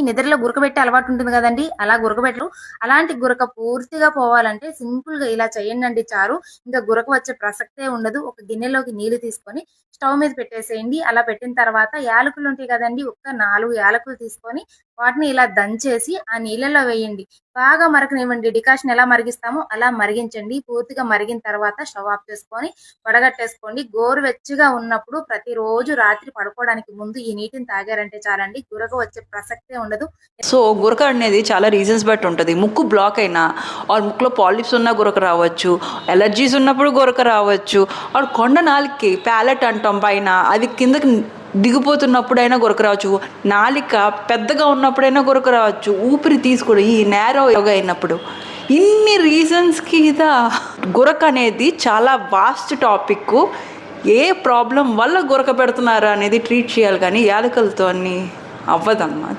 కొంతమందికి నిద్రలో గురకబెట్టే అలవాటు ఉంటుంది కదండి. అలా గురకబెట్టరు. అలాంటి గురక పూర్తిగా పోవాలంటే సింపుల్గా ఇలా చేయండి చారు. ఇంకా గురక వచ్చే ప్రసక్తే ఉండదు. ఒక గిన్నెలోకి నీళ్ళు తీసుకొని స్టవ్ మీద పెట్టేసేయండి. అలా పెట్టిన తర్వాత యాలకులు ఉంటాయి కదండి. ఒక్క నాలుగు యాలకులు తీసుకొని వాటిని ఇలా దంచేసి ఆ నీళ్ళలో వేయండి. బాగా మరకనివ్వండి. డికాషన్ ఎలా మరిగిస్తామో అలా మరిగించండి. పూర్తిగా మరిగిన తర్వాత స్టవ్ ఆఫ్ చేసుకొని వడగట్టేసుకోండి. గోరువెచ్చగా ఉన్నప్పుడు ప్రతిరోజు రాత్రి పడుకోవడానికి ముందు ఈ నీటిని తాగారంటే చాలండి. గురక వచ్చే ప్రసక్తే ఉండదు. సో గురక అనేది చాలా రీజన్స్ బట్టి ఉంటుంది. ముక్కు బ్లాక్ అయినా ఆర్ ముక్కులో పాలిప్స్ ఉన్న గురక రావచ్చు ఎలర్జీస్ ఉన్నప్పుడు గురక రావచ్చు ఆర్ కొండ నాలుగుకి ప్యాలెట్ అంటాం పైన అది కిందకి దిగిపోతున్నప్పుడైనా గురక రావచ్చు నాలిక పెద్దగా ఉన్నప్పుడైనా గురక రావచ్చు ఊపిరి తీసుకోవడం ఈ నేరో యోగా అయినప్పుడు. ఇన్ని రీజన్స్కి కింద గురక అనేది చాలా వాస్ట్ టాపిక్ ఏ ప్రాబ్లం వల్ల గురక పెడుతున్నారు అనేది ట్రీట్ చేయాలి కానీ యాలకలతో అవ్వదమ్మా